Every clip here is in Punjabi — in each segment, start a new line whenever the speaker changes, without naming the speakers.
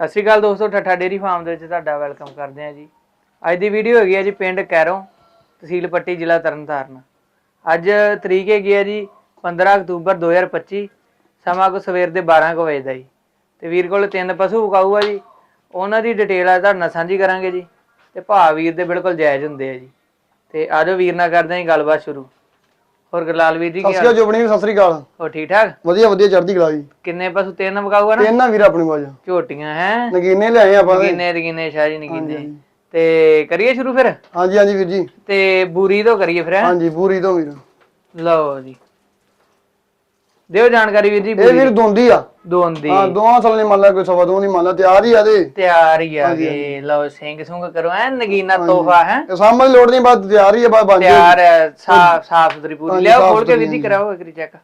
ਸਤਿ ਸ਼੍ਰੀ ਅਕਾਲ ਦੋਸਤੋ ਠੱਠਾ ਡੇਰੀ ਫਾਰਮ ਦੇ ਵਿੱਚ ਤੁਹਾਡਾ ਵੈਲਕਮ ਕਰਦੇ ਹਾਂ ਜੀ। ਅੱਜ ਦੀ ਵੀਡੀਓ ਹੈਗੀ ਹੈ ਜੀ ਪਿੰਡ ਕੈਰੋਂ, ਤਹਿਸੀਲ ਪੱਟੀ, ਜ਼ਿਲ੍ਹਾ ਤਰਨਤਾਰਨ। ਅੱਜ ਤਰੀਕ ਹੈਗੀ ਹੈ ਜੀ 15 ਅਕਤੂਬਰ 2025 ਸਮਾਂ ਕੋ ਸਵੇਰ ਦੇ 12 ਕੁ ਵਜੇ ਦਾ ਜੀ। ਤੇ ਵੀਰ ਕੋਲ ਤਿੰਨ ਪਸ਼ੂ ਵਿਕਾਊ ਆ ਜੀ, ਉਹਨਾਂ ਦੀ ਡਿਟੇਲ ਆ ਤੁਹਾਡੇ ਨਾਲ ਸਾਂਝੀ ਕਰਾਂਗੇ ਜੀ। ਤੇ ਭਾਅ ਵੀਰ ਦੇ ਬਿਲਕੁਲ ਜਾਇਜ਼ ਹੁੰਦੇ ਆ ਜੀ। ਤੇ ਆਜੋ ਵੀਰ ਨਾਲ ਕਰਦੇ ਹਾਂ ਜੀ ਗੱਲਬਾਤ ਸ਼ੁਰੂ। ਹੋਰ ਗੁਰਲਾਲ ਵੀਰ ਜੀ ਕੀ ਹਾਲ
ਅਕਾਲ ਜੋਬਣੀ ਸਤਿ ਸ਼੍ਰੀ ਅਕਾਲ।
ਹੋ ਠੀਕ ਠਾਕ?
ਵਧੀਆ ਵਧੀਆ ਚੜ੍ਹਦੀ ਕਲਾ ਜੀ।
ਕਿੰਨੇ ਪਸ਼ੂ ਤਿੰਨ
ਤੇ
ਨਾ?
ਇਹਨਾਂ ਵੀਰ ਆਪਣੀ ਬਾਜ।
ਝੋਟੀਆਂ ਹੈ?
ਨਗੀਨੇ ਲਿਆਏ ਆਪਾਂ
ਨਗੀਨੇ ਰਗੀਨੇ ਸ਼ਾਹ ਜੀ ਨਗੀਨੇ। ਤੇ ਕਰੀਏ ਸ਼ੁਰੂ ਫਿਰ?
ਹਾਂਜੀ ਹਾਂਜੀ ਵੀਰ ਜੀ।
ਤੇ ਬੂਰੀ ਤੋਂ ਕਰੀਏ ਫਿਰ ਹੈਂ?
ਹਾਂਜੀ ਪੂਰੀ ਤੋਂ ਵੀਰ।
ਲਓ ਜੀ। ਦਿਓ ਜਾਣਕਾਰੀ ਵੀਰ ਜੀ
ਇਹ ਵੀਰ ਦੋਂਦੀ ਆ।
ਦੋਂਦੀ।
ਹਾਂ ਦੋਵਾਂ ਸਾਲਾਂ ਨਹੀਂ ਮੰਨ ਲਾ ਕੋਈ ਸਵਾ ਦੋ ਨਹੀਂ ਮੰਨ ਲਾ ਤਿਆਰ ਹੀ ਆ ਦੇ
ਤਿਆਰ ਹੀ ਆ ਗਏ ਲਓ ਸਿੰਘ ਸੁੰਗ ਕਰੋ ਐ ਨਗੀਨਾ ਤੋਹਫਾ ਹੈ?
ਇਹ ਸਾਹਮਣੇ ਲੋੜ ਨਹੀਂ ਬਾਅਦ ਤਿਆਰ ਹੀ ਆ ਬਾਅਦ ਬਣ ਜੇ
ਤਿਆਰ ਹੈ ਸਾਫ਼ ਸਾਫ਼ ਸੁਥਰੀ ਪੂਰੀ। ਲਿਆਓ ਖੋਲ ਕੇ ਵੀਰ ਜੀ ਕਰਾਓ ਇੱਕ ਚੈੱਕ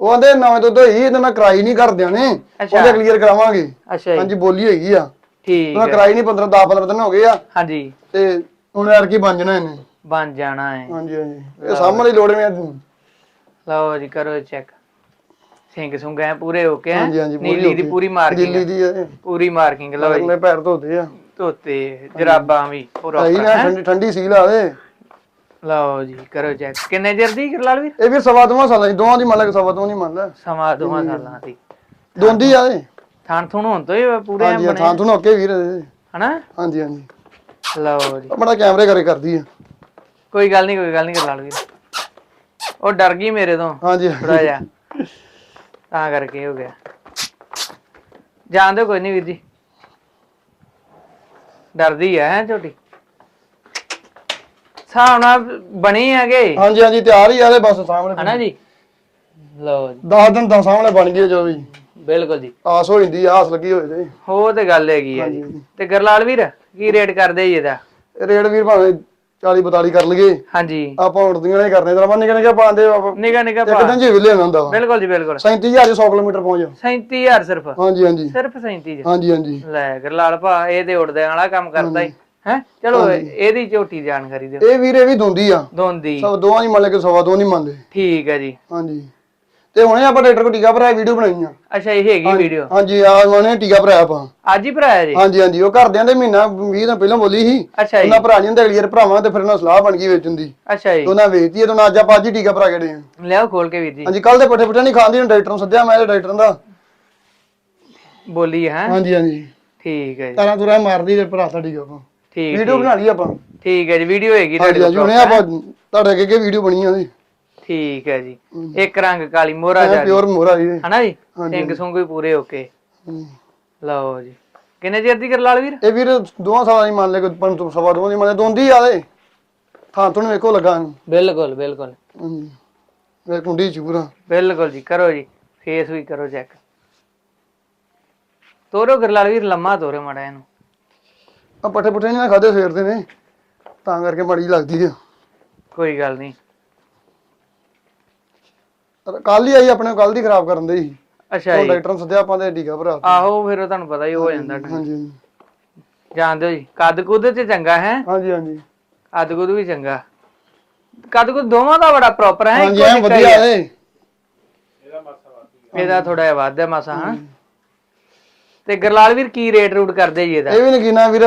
ਉਹ ਆਂਦੇ ਨਵੇਂ ਦੁੱਧ ਹੋਈ ਇਹਦੇ ਨਾਲ ਕਰਾਈ ਨਹੀਂ ਕਰਦਿਆਂ ਨੇ। ਉਹਦੇ ਕਲੀਅਰ ਕਰਾਵਾਂਗੇ।
ਅੱਛਾ ਜੀ।
ਹਾਂਜੀ ਬੋਲੀ ਹੈਗੀ ਆ।
ਠੀਕ
ਉਹਨਾਂ
ਹੈ
ਕਰਾਈ ਨਹੀਂ 15 10 15 ਦਿਨ ਹੋ ਗਏ ਆ।
ਹਾਂਜੀ।
ਤੇ ਹੁਣ ਯਾਰ ਕੀ ਬਣ ਜਾਣਾ ਇਹਨੇ।
ਬਣ ਜਾਣਾ ਹੈ।
ਹਾਂਜੀ ਹਾਂਜੀ। ਇਹ ਸਾਹਮਣੇ ਲੋੜ ਮੈਂ
ਲਓ ਜੀ ਕਰੋ ਚੈੱਕ ਸਿੰਘ ਸੁੰਗ ਐ ਪੂਰੇ ਹੋ ਕੇ
ਹਾਂਜੀ ਹਾਂਜੀ ਪੂਰੀ
ਨੀਲੀ ਦੀ
ਹੋ ਗਈ।
ਪੂਰੀ ਮਾਰਕਿੰਗ
ਦਿੱਲੀ ਦੀ
ਪੂਰੀ ਮਾਰਕਿੰਗ ਲਓ ਜੀ।
ਅਗਲੇ ਪੈਰ ਧੋਤੇ ਆ।
ਧੋਤੇ ਜਰਾਬਾਂ ਵੀ ਪੂਰਾ
ਸਹੀ ਨਾ ਠੰਡੀ ਠੰਡੀ ਸੀਲ ਆ ਦੇ
ਲਓ ਜੀ ਕਰੋ ਚੈੱਕ ਕਿੰਨੇ ਚਿਰ ਦੀ ਲਾਲ ਵੀਰ?
ਇਹ ਵੀ ਸਵਾ ਦੋਵਾਂ ਸਾਲਾਂ ਦੀ ਦੋਵਾਂ ਦੀ ਮੰਨ ਲੈ ਸਵਾ ਦੋਵਾਂ ਦੀ ਮੰਨ ਲੈ।
ਸਮਾਂ ਦੋਵਾਂ ਸਾਲਾਂ ਦੀ।
ਦੋਂਦੀ ਆ ਇਹ।
ਥਾਣ ਥੁਣ ਹੋਣ ਤੋਂ ਹੀ ਪੂਰੇ ਐਂ
ਹਾਂਜੀ
ਬਣੇ
ਥਾਂ ਤੁਹਾਨੂੰ ਓਕੇ ਵੀਰ ਇਹ।
ਹਨਾ?
ਹਾਂਜੀ ਹਾਂਜੀ।
ਲਓ ਜੀ।
ਬੜਾ ਕੈਮਰੇ ਕਰੇ ਕਰਦੀ ਆ।
ਕੋਈ ਗੱਲ ਨਹੀਂ ਕੋਈ ਗੱਲ ਨਹੀਂ ਲਾਲ ਵੀਰ। ਉਹ ਡਰ ਗਈ ਮੇਰੇ ਤੋਂ।
ਹਾਂਜੀ
ਥੋੜਾ ਜਿਹਾ। ਤਾਂ ਕਰਕੇ ਹੋ ਗਿਆ। ਜਾਣਦੇ ਕੋਈ ਨਹੀਂ ਵੀਰ ਜੀ। ਡਰਦੀ ਹੈ ਛੋਟੀ। ਸਾਹਮਣਾ ਬਣੀ ਹੈਗੇ।
ਹਾਂਜੀ ਹਾਂਜੀ ਤਿਆਰ ਹੀ ਆ ਦੇ ਬਸ ਸਾਹਮਣੇ
ਹਨਾ ਜੀ? ਲਓ ਜੀ।
10 ਦਿਨ ਤਾਂ ਸਾਹਮਣੇ ਬਣ ਗਈ ਜੋ ਵੀ।
ਬਿਲਕੁਲ ਜੀ।
ਆਸ ਹੋ ਜਾਂਦੀ ਆਸ ਲੱਗੀ ਹੋਏ ਤੇ।
ਉਹ ਤੇ ਗੱਲ ਹੈਗੀ ਆ ਜੀ। ਤੇ ਗਰਲਾਲ ਵੀਰ ਕੀ ਰੇਟ ਕਰਦੇ ਜੀ ਇਹਦਾ?
ਇਹ ਰੇਟ ਵੀਰ ਭਾਵੇਂ 40 42 ਕਰ ਲਈਏ।
ਹਾਂਜੀ।
ਆਪਾਂ ਉੜਦੀਆਂ ਨੇ ਕਰਨੇ ਤੇ ਆਪਾਂ ਨਿਕਲ ਨਿਕਲ ਪਾਉਂਦੇ ਆਪਾਂ
ਨਿਗਾ ਨਿਗਾ
ਇੱਕ ਦਿਨ ਜੀ ਵਿਲੇ ਹੁੰਦਾ ਵਾ।
ਬਿਲਕੁਲ ਜੀ ਬਿਲਕੁਲ।
37000 100 ਕਿਲੋਮੀਟਰ ਪਹੁੰਚ
37000 ਸਿਰਫ।
ਹਾਂਜੀ ਹਾਂਜੀ।
ਸਿਰਫ 37000
ਹਾਂਜੀ ਹਾਂਜੀ।
ਲੈ ਗਰਲਾਲ ਭਾ ਇਹ ਤੇ ਉੜਦੇ ਵਾਲਾ ਕੰਮ ਕਰਦਾ ਹੀ ਹੈ? ਚਲੋ ਇਹਦੀ ਝੋਟੀ ਜਾਣਕਾਰੀ ਦਿਓ।
ਇਹ ਵੀਰ ਵੀ ਦੋਂਦੀ ਆ।
ਦੋਂਦੀ।
ਸਭ ਦੋਵਾਂ ਦੀ ਮੰਨ ਲੈ ਕੇ ਸਵਾ ਦੋ ਨਹੀਂ ਮੰਨਦੇ।
ਠੀਕ ਹੈ ਜੀ।
ਹਾਂਜੀ। ਤੇ ਹੁਣੇ ਆਪਾਂ ਡਾਕਟਰ ਕੋ ਟੀਕਾ ਭਰਾਇਆ ਵੀਡੀਓ ਬਣਾਈ ਆ।
ਅੱਛਾ ਇਹ ਹੈਗੀ ਵੀਡੀਓ?
ਹਾਂਜੀ ਆ ਉਹਨੇ ਟੀਕਾ ਭਰਾਇਆ ਆਪਾਂ।
ਅੱਜ ਹੀ ਭਰਾਇਆ ਜੀ?
ਹਾਂਜੀ ਹਾਂਜੀ ਉਹ ਘਰਦਿਆਂ ਦੇ ਮਹੀਨਾ 20 ਦਿਨ ਪਹਿਲਾਂ ਬੋਲੀ ਸੀ।
ਅੱਛਾ ਜੀ।
ਉਹਨਾਂ ਭਰਾ ਨਹੀਂ ਹੁੰਦੇ ਭਰਾਵਾਂ ਤੇ ਫਿਰ ਉਹਨਾਂ ਸਲਾਹ ਬਣ ਗਈ ਵੇਚਣ ਦੀ
ਅੱਛਾ ਜੀ।
ਉਹਨਾਂ ਵੇਚਤੀ ਤੇ ਅੱਜ ਆਪਾਂ ਅੱਜ ਹੀ ਟੀਕਾ ਭਰਾ ਕੇ ਡੇ ਆ।
ਲਿਆਓ ਖੋਲ ਕੇ ਵੀਰ ਜੀ।
ਹਾਂਜੀ ਕੱਲ ਦੇ ਪੱਠੇ ਪੁੱਠੇ ਨਹੀਂ ਖਾਂਦੀ ਹੁਣ ਡਾਕਟਰ ਨੂੰ ਸੱਦਿਆ ਮੈਂ ਡਾਕਟਰ ਦਾ।
ਬੋਲੀ ਹੈ?
ਹਾਂਜੀ ਹਾਂਜੀ।
ਠੀਕ ਹੈ ਜੀ।
ਤਾਰਾਂ ਤੁਰਾਂ ਮਾਰਦੀ ਤੇ ਭਰਾ ਦਾ ਟੀਕਾ ਆਪਾਂ।
ਠੀਕ
ਵੀਡੀਓ ਬਣਾ ਲਈ ਆਪਾਂ।
ਠੀਕ ਹੈ ਜੀ ਵੀਡੀਓ ਹੈਗੀ ਤੁਹਾਡੇ
ਹਾਂਜੀ ਹੁਣੇ ਆਪਾਂ ਤੁਹਾਡੇ ਅੱਗੇ ਵੀਡੀਓ ਬਣੀ ਆ ਉਹਦੀ।
ਠੀਕ ਹੈ ਜੀ। ਇੱਕ ਰੰਗ ਕਾਲੀ ਮੋਹਰਾ ਜਾ।
ਪਿਓਰ ਮੋਰਾ ਜੀ।
ਹਨਾ ਜੀ? ਸਿੰਘ ਸੁੰਗ ਵੀ ਪੂਰੇ ਓਕੇ। ਲਓ ਜੀ। ਕਿੰਨੇ ਚਿਰ ਦੀ ਗਰਲਾਲ ਵੀਰ?
ਇਹ ਵੀਰ ਦੋਵਾਂ ਸਾਲਾਂ ਦੀ ਮੰਨ ਲੈ ਕੋਈ ਪੰਜ ਤੋਂ ਸਵਾ ਦੋਵਾਂ ਦੀ ਮੰਨ ਲੈ ਦੋਂਦੀ ਆ ਦੇ ਥਾਂ ਤੁਹਾਨੂੰ ਵੇਖੋ ਲੱਗਾ।
ਬਿਲਕੁਲ ਬਿਲਕੁਲ।
ਇਹ ਕੁੰਡੀ ਚ ਪੂਰਾ।
ਬਿਲਕੁਲ ਜੀ ਕਰੋ ਜੀ। ਫੇਸ ਵੀ ਕਰੋ ਚੈੱਕ। ਤੋਰੋ ਗਰਲਾਲ ਵੀਰ ਲੰਮਾ ਤੋਰੇ ਮੜਾ ਇਹਨੂੰ।
ਆ ਪੱਠੇ ਪੁੱਠੇ ਨਹੀਂ ਖਾਦੇ ਸਵੇਰ ਦੇ ਨੇ। ਤਾਂ ਕਰਕੇ ਮਾੜੀ ਲੱਗਦੀ ਆ।
ਕੋਈ ਗੱਲ ਨਹੀਂ
ਕੱਲ ਹੀ ਆਈ ਆਪਣੇ ਕੱਲ ਦੀ ਖਰਾਬ ਕਰਨ ਦੇ ਸੀ।
ਅੱਛਾ
ਉਹ
ਜੀ।
ਡਾਕਟਰ ਨੂੰ ਸੱਦਿਆ ਆਪਾਂ ਤੇ ਟੀਕਾ ਭਰਾ। ਦਿੱਤਾ।
ਆਹੋ ਫਿਰ ਉਹ ਤੁਹਾਨੂੰ ਪਤਾ ਹੀ ਹੋ ਜਾਂਦਾ
ਹਾਂਜੀ ਹਾਂਜੀ।
ਜਾਣਦੇ ਹੋ ਜੀ ਕੱਦ ਕੁੱਦ ਚ ਚੰਗਾ ਹੈ?
ਹਾਂਜੀ ਹਾਂਜੀ।
ਕੱਦ ਕੁੱਦ ਵੀ ਚੰਗਾ। ਕੱਦ ਕੁੱਦ ਦੋਵਾਂ ਦਾ ਬੜਾ ਪ੍ਰੋਪਰ ਹੈ
ਹਾਂਜੀ ਐਂ ਵਧੀਆ। ਏ
ਇਹਦਾ ਥੋੜਾ ਜਿਹਾ ਵੱਧ ਹੈ ਮਸਾ ਹਾਂ। ਤੇ ਗਰਲਾਲ ਵੀਰ ਕੀ ਰੇਟ ਰੂਟ ਕਰਦੇ ਜੀ ਇਹਦਾ?
ਇਹ ਵੀ ਨਗੀਨਾ ਵੀਰ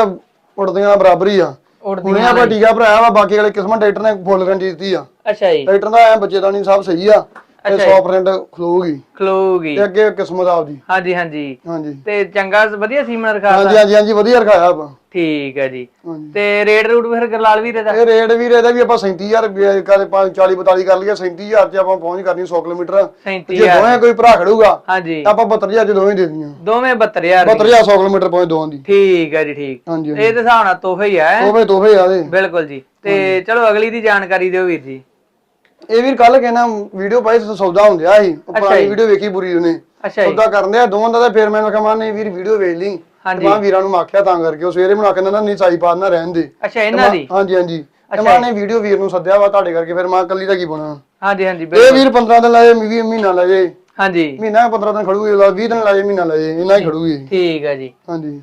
ਉੜਦੀਆਂ ਬਰਾਬਰ ਹੀ ਆ।
ਉੜਦੀ
ਹੁਣੇ ਆਪਾਂ ਟੀਕਾ ਭਰਾਇਆ ਵਾ ਬਾਕੀ ਵਾਲੇ ਕਿਸਮਾਂ ਡਾਕਟਰ ਨੇ ਫੁੱਲ ਗਰੰਟੀ ਦਿੱਤੀ ਆ।
ਅੱਛਾ ਜੀ।
ਡਾਕਟਰ ਦਾ ਐ ਬੱਚੇ ਦਾ ਨਹੀਂ ਸਭ ਸਹੀ ਆ। ਤੇ 100% ਖਲੋਊਗੀ।
ਖਲੋਗੀ
ਤੇ ਅੱਗੇ ਕਿਸਮਤ ਆਪਦੀ।
ਹਾਂਜੀ ਹਾਂਜੀ।
ਹਾਂਜੀ।
ਤੇ ਚੰਗਾ ਵਧੀਆ ਸੀਮਨ ਰਖਾ
ਹਾਂਜੀ ਹਾਂਜੀ ਹਾਂਜੀ ਵਧੀਆ ਰਖਾਇਆ ਆਪਾਂ।
ਠੀਕ ਹੈ ਜੀ। ਤੇ ਰੇਟ ਰੂਟ ਫਿਰ ਗਰਲਾਲ ਵੀਰ ਇਹਦਾ
ਇਹ ਰੇਟ ਵੀਰ ਇਹਦਾ ਵੀ ਆਪਾਂ 37000 ਰੁਪਏ ਕਦੇ 40 42 ਕਰ ਲਈਏ। 37000 ਚ ਆਪਾਂ ਪਹੁੰਚ ਕਰਨੀ 100 ਕਿਲੋਮੀਟਰ।
37
ਜੇ ਦੋਵੇਂ ਕੋਈ ਭਰਾ ਖੜੂਗਾ
ਹਾਂਜੀ।
ਤਾਂ ਆਪਾਂ 72000 ਚ ਦੋਵੇਂ ਦੇ ਦਿੰਦੀਆਂ
ਦੋਵੇਂ 72000 ਦੀ।
72000 100 ਕਿਲੋਮੀਟਰ ਪਹੁੰਚ ਦੋਵਾਂ ਦੀ।
ਠੀਕ ਹੈ ਜੀ ਠੀਕ। ਇਹ ਤੇ ਹਿਸਾਬ ਨਾਲ ਤੋਹਫਾ ਹੀ ਹੈ।
ਤੋਹਫੇ ਤੋਹਫੇ ਆ ਦੇ
ਬਿਲਕੁਲ ਜੀ। ਤੇ ਚਲੋ ਅਗਲੀ ਦੀ ਜਾਣਕਾਰੀ ਦਿਓ ਵੀਰ ਜੀ।
ਇਹ ਵੀਰ ਕੱਲ ਕਹਿਣਾ ਵੀਡੀਓ ਪਾਈ ਸੌਦਾ ਹੁੰਦਿਆ ਸੀ। ਉਹ ਪੁਰਾਣੀ ਵੀਡੀਓ ਵੇਖੀ ਬੁਰੀ ਉਹਨੇ।
ਅੱਛਾ
ਸੌਦਾ ਕਰਨ ਦਿਆ ਦੋਵਾਂ ਦਾ ਤਾਂ ਫਿਰ ਮੈਂ ਕਿਹਾ ਨਹੀਂ ਵੀਰ ਵੀਡੀਓ ਵੇਖ ਲਈ।
ਹਾਂਜੀ।
ਮੈਂ ਵੀਰਾਂ ਨੂੰ ਆਖਿਆ ਤਾਂ ਕਰਕੇ ਉਹ ਸਵੇਰੇ ਬਣਾ ਕੇ ਨਾ ਨਹੀਂ ਸਾਈ ਪਾ ਨਾ ਰਹਿਣ ਦੇ।
ਅੱਛਾ ਇਹਨਾਂ ਦੀ?
ਹਾਂਜੀ ਹਾਂਜੀ। ਤੇ ਮੈਂ ਨੇ ਵੀਡੀਓ ਵੀਰ ਨੂੰ ਸੱਦਿਆ ਵਾ ਤੁਹਾਡੇ ਕਰਕੇ ਫਿਰ ਮੈਂ ਕੱਲੀ ਦਾ ਕੀ ਬਣਾ
ਹਾਂਜੀ ਹਾਂਜੀ
ਇਹ ਵੀਰ 15 ਦਿਨ ਲਾਏ 20 ਮਹੀਨਾ ਲਾਏ।
ਹਾਂਜੀ।
ਮਹੀਨਾ 15 ਦਿਨ ਖੜੂਗੀ 20 ਦਿਨ ਲਾਏ ਮਹੀਨਾ ਲਾਏ ਇੰਨਾ ਹੀ ਖੜੂਗੀ।
ਠੀਕ ਹੈ ਜੀ।
ਹਾਂਜੀ।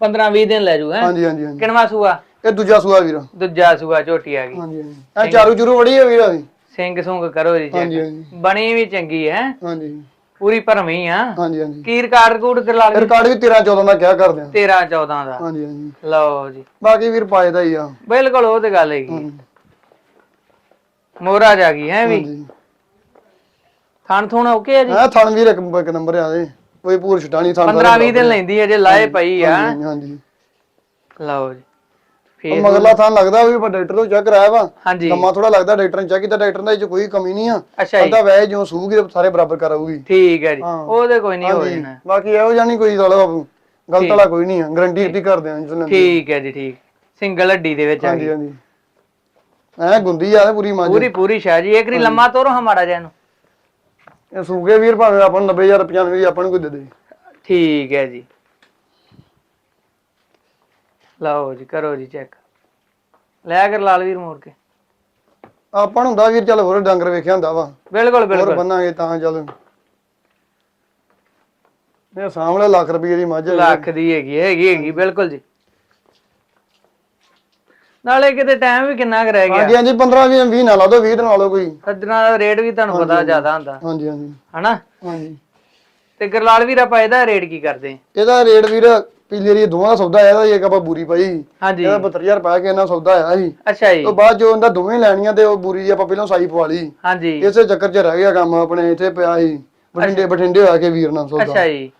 15 20 ਦਿਨ ਲੈ ਜੂ ਹੈ?
ਹਾਂਜੀ ਹਾਂਜੀ
ਕਿਣਵਾ ਸੂਆ?
ਇਹ ਦੂਜਾ ਸੂਆ ਵੀਰ।
ਦੂਜਾ ਸੂਆ ਝੋਟੀ ਆ ਗਈ।
ਹਾਂਜੀ ਹਾਂਜੀ। ਇਹ ਚਾਰੂ ਚੂਰੂ ਬੜੀ ਹੈ ਵੀਰ ਦੀ
ਸਿੰਘ ਸੁੰਗ ਕਰੋ ਜੀ
ਹਾਂਜੀ। ਹਾਂਜੀ।
ਬਣੀ ਵੀ ਚੰਗੀ ਹੈ।
ਹਾਂਜੀ।
ਪੂਰੀ ਭਰਵੀਂ ਆ।
ਹਾਂਜੀ ਹਾਂਜੀ।
ਕੀ ਰਿਕਾਰਡ ਕੋਡ ਕਰਲਾ ਲਈ?
ਰਿਕਾਰਡ ਵੀ 13 14 ਦਾ ਕਿਹਾ ਕਰਦੇ ਆ।
13 14 ਦਾ।
ਹਾਂਜੀ ਹਾਂਜੀ।
ਲਓ ਜੀ।
ਬਾਕੀ ਵੀਰ ਪਾਏ ਦਾ ਹੀ ਆ।
ਬਿਲਕੁਲ ਉਹ ਤੇ ਗੱਲ ਹੈਗੀ।
ਹਾਂਜੀ।
ਮੋਰਾ ਜਾ ਗਈ ਹੈ ਵੀ।
ਹਾਂਜੀ।
ਥਣ ਥੁਣ ਓਕੇ ਆ ਜੀ?
ਹਾਂ ਥਣ ਵੀਰ ਇੱਕ ਇੱਕ ਨੰਬਰ ਆ ਦੇ। ਕੋਈ ਪੂਰ ਛਟਾਣੀ ਥਣ
15 20 ਦਿਨ ਲੈਂਦੀ ਹੈ ਜੇ ਲਾਏ ਪਈ ਆ।
ਹਾਂਜੀ ਹਾਂਜੀ।
ਲਓ ਜੀ। ਫੇਰ
ਮਗਰਲਾ ਥਣ ਲੱਗਦਾ ਵੀ ਆਪਾਂ ਡਾਕਟਰ ਤੋਂ ਚੈੱਕ ਕਰਾਇਆ ਵਾ।
ਹਾਂਜੀ।
ਥੋੜਾ ਲੱਗਦਾ ਡਾਕਟਰ ਨੇ ਚੈੱਕ ਕੀਤਾ ਡਾਕਟਰ ਦਾ ਇਹ ਚ ਕੋਈ ਕਮੀ ਨਹੀਂ ਆ।
ਅੱਛਾ ਜੀ।
ਕਹਿੰਦਾ ਵੈਸੇ ਜਿਉਂ ਸੂਗੀ ਤੇ ਸਾਰੇ ਬਰਾਬਰ ਕਰਾਊਗੀ
ਠੀਕ ਹੈ ਜੀ।
ਹਾਂ।
ਉਹਦੇ ਕੋਈ ਨਹੀਂ ਹੋ
ਹਾਂਜੀ।
ਜਾਣਾ।
ਬਾਕੀ ਇਹੋ ਜਿਹਾ ਨਹੀਂ ਕੋਈ ਸਾਲਾ ਗਲਤ ਵਾਲਾ ਕੋਈ ਨਹੀਂ ਆ। ਗਰੰਟੀ ਦਿੱਤੀ ਕਰਦੇ ਆ। ਜਿਸ
ਠੀਕ ਹੈ ਜੀ ਠੀਕ। ਸਿੰਗਲ ਹੱਡੀ ਦੇ ਵਿੱਚ ਆ
ਹਾਂਜੀ
ਗਈ
ਹਾਂਜੀ। ਐ ਗੁੰਦੀ ਆ ਤੇ ਪੂਰੀ ਮੱਝ
ਪੂਰੀ ਪੂਰੀ ਸ਼ਾਹ ਜੀ। ਇੱਕ ਰੀ ਲੰਮਾ ਤੋਰੋ ਹਮਾਰਾ ਜੈਨ
ਇਹ ਸੂਗੇ ਵੀਰ ਭਾਵੇਂ ਆਪਾਂ ਨੂੰ 90000 95 ਦੀ ਆਪਾਂ ਨੂੰ ਕੋਈ ਦੇ ਦੇ।
ਠੀਕ ਹੈ ਜੀ। ਲਓ ਜੀ ਕਰੋ ਜੀ ਚੈੱਕ ਲੈ ਕਰ ਲਾਲ ਵੀਰ ਮੋੜ ਕੇ।
ਆਪਾਂ ਨੂੰ ਹੁੰਦਾ ਵੀਰ ਚੱਲ ਹੋਰ ਡੰਗਰ ਵੇਖਿਆ ਹੁੰਦਾ ਵਾ।
ਬਿਲਕੁਲ
ਹੋਰ
ਬਿਲਕੁਲ।
ਬੰਨਾਂਗੇ ਤਾਂ ਚੱਲ। ਇਹ ਸਾਹਮਣੇ ਲੱਖ ਰੁਪਏ ਦੀ ਮੱਝ
ਲੱਖ ਦੀ ਹੈਗੀ ਹੈਗੀ ਹੈਗੀ ਬਿਲਕੁਲ ਜੀ। ਨਾਲੇ ਕਿਤੇ ਟਾਈਮ ਵੀ ਕਿੰਨਾ ਕੁ ਰਹਿ ਗਿਆ।
ਹਾਂਜੀ ਹਾਂਜੀ 15 20 20 ਨਾ ਲਾ ਦੋ 20 ਨਾਲ ਲਓ ਕੋਈ।
ਸੱਜਣਾ ਦਾ ਰੇਟ ਵੀ ਤੁਹਾਨੂੰ ਪਤਾ ਜ਼ਿਆਦਾ ਹੁੰਦਾ।
ਹਾਂਜੀ ਹਾਂਜੀ।
ਹਨਾ?
ਹਾਂਜੀ।
ਤੇ ਗਰਲਾਲ ਵੀਰ ਆਪਾਂ ਇਹਦਾ ਰੇਟ ਕੀ ਕਰਦੇ?
ਇਹਦਾ ਰੇਟ ਵੀਰ ਦੀ ਦੋਵਾਂ ਦਾ ਸੌਦਾ ਆਇਆ ਇਹਦਾ ਇੱਕ ਆਪਾਂ ਬੂਰੀ ਪਾਈ।
ਹਾਂਜੀ।
ਇਹਦਾ 72000 ਪਾ ਕੇ ਇਹਨਾਂ ਸੌਦਾ ਆਇਆ ਸੀ।
ਅੱਛਾ ਜੀ।
ਤੋਂ ਬਾਅਦ ਜੋ ਉਹਦਾ ਦੋਵੇਂ ਲੈਣੀਆਂ ਤੇ ਉਹ ਬੂਰੀ ਆਪਾਂ ਪਹਿਲਾਂ ਸਾਈ ਪਵਾ ਲਈ।
ਹਾਂਜੀ।
ਇਸੇ ਚੱਕਰ 'ਚ ਰਹਿ ਗਿਆ ਕੰਮ ਆਪਣੇ ਇੱਥੇ ਪਿਆ ਸੀ। ਬਠਿੰਡੇ ਬਠਿੰਡੇ ਹੋਇਆ ਕੇ ਵੀਰ ਨਾਲ ਸੌਦਾ।
ਅੱਛਾ ਜੀ।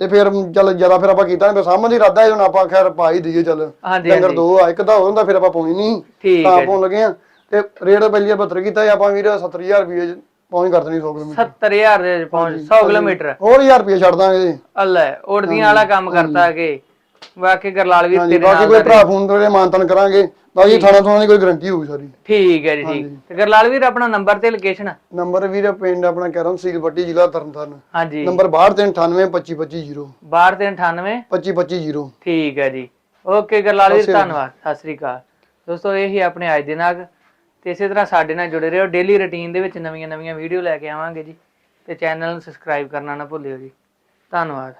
ਤੇ ਫਿਰ ਚੱਲ ਜ਼ਿਆਦਾ ਫਿਰ ਆਪਾਂ ਕੀਤਾ ਨਹੀਂ ਸਾਹਮਣੇ ਇਰਾਦਾ ਹੈ ਹੁਣ ਆਪਾਂ ਖੈਰ ਪਾ ਹੀ ਦਈਏ ਚੱਲ।
ਹਾਂਜੀ
ਦੋ ਆ ਇੱਕ ਦਾ ਹੁੰਦਾ ਫਿਰ ਆਪਾਂ ਪਾਉਣੀ ਨਹੀਂ
ਠੀਕ
ਤਾਂ
ਹੈ
ਪਾਉਣ ਲੱਗੇ ਆ ਤੇ ਰੇਟ ਪਹਿਲੀ 72 ਕੀਤਾ ਸੀ ਆਪਾਂ ਵੀਰ 70000 ਰੁਪਏ ਪਹੁੰਚ ਕਰ ਦੇਣੀ 100 ਕਿਲੋਮੀਟਰ।
70000 ਦੇ ਵਿੱਚ ਪਹੁੰਚ 100 ਕਿਲੋਮੀਟਰ।
ਹੋਰ 1000 ਰੁਪਏ ਛੱਡ ਦਾਂਗੇ
ਅੱਲਾ ਉੜਦੀਆਂ ਵਾਲਾ ਕੰਮ ਕਰਤਾ ਕਿ ਵਾਕਈ ਗਰਲਾਲ
ਹਾਂਜੀ
ਤੇਰੇ
ਬਾਕੀ
ਨਾਲ
ਕੋਈ
ਦਾ
ਭਰਾ ਫੋਨ ਤੇ ਮਾਨਤਨ ਕਰਾਂਗੇ। ਬਾਕੀ ਥਾਣਾ ਥਾਣਾ ਦੀ ਕੋਈ ਗਾਰੰਟੀ ਹੋਊਗੀ ਸਾਰੀ।
ਠੀਕ ਹੈ ਜੀ ਠੀਕ। ਤੇ ਗਰਲਾਲ ਵੀਰ ਆਪਣਾ ਨੰਬਰ ਤੇ ਲੋਕੇਸ਼ਨ
ਨੰਬਰ ਵੀਰ ਪਿੰਡ ਆਪਣਾ ਕੈਰਮ ਸੀਲ ਪੱਟੀ ਜ਼ਿਲ੍ਹਾ ਤਰਨਤਾਰਨ।
ਹਾਂਜੀ।
ਨੰਬਰ 62982550
ਬਾਹਰ ਤੇ 98
2550
ਠੀਕ ਹੈ ਜੀ। ਓਕੇ ਗਰਲਾਲ ਵੀਰ ਧੰਨਵਾਦ। ਸਤਿ ਸ੍ਰੀ ਅਕਾਲ। ਦੋਸਤੋ ਇਹ ਹੀ ਆਪਣੇ ਅੱਜ ਦੇ ਨਾਗ ਤੇ ਇਸੇ ਤਰ੍ਹਾਂ ਸਾਡੇ ਨਾਲ ਜੁੜੇ ਰਹੋ। ਡੇਲੀ ਰੁਟੀਨ ਦੇ ਵਿੱਚ ਨਵੀਆਂ ਨਵੀਆਂ ਵੀਡੀਓ ਲੈ ਕੇ ਆਵਾਂਗੇ ਜੀ। ਤੇ ਚੈਨਲ ਨੂੰ ਸਬਸਕ੍ਰਾਈਬ ਕਰਨਾ ਨਾ ਭੁੱਲਿਓ ਜੀ। ਧੰਨਵਾਦ।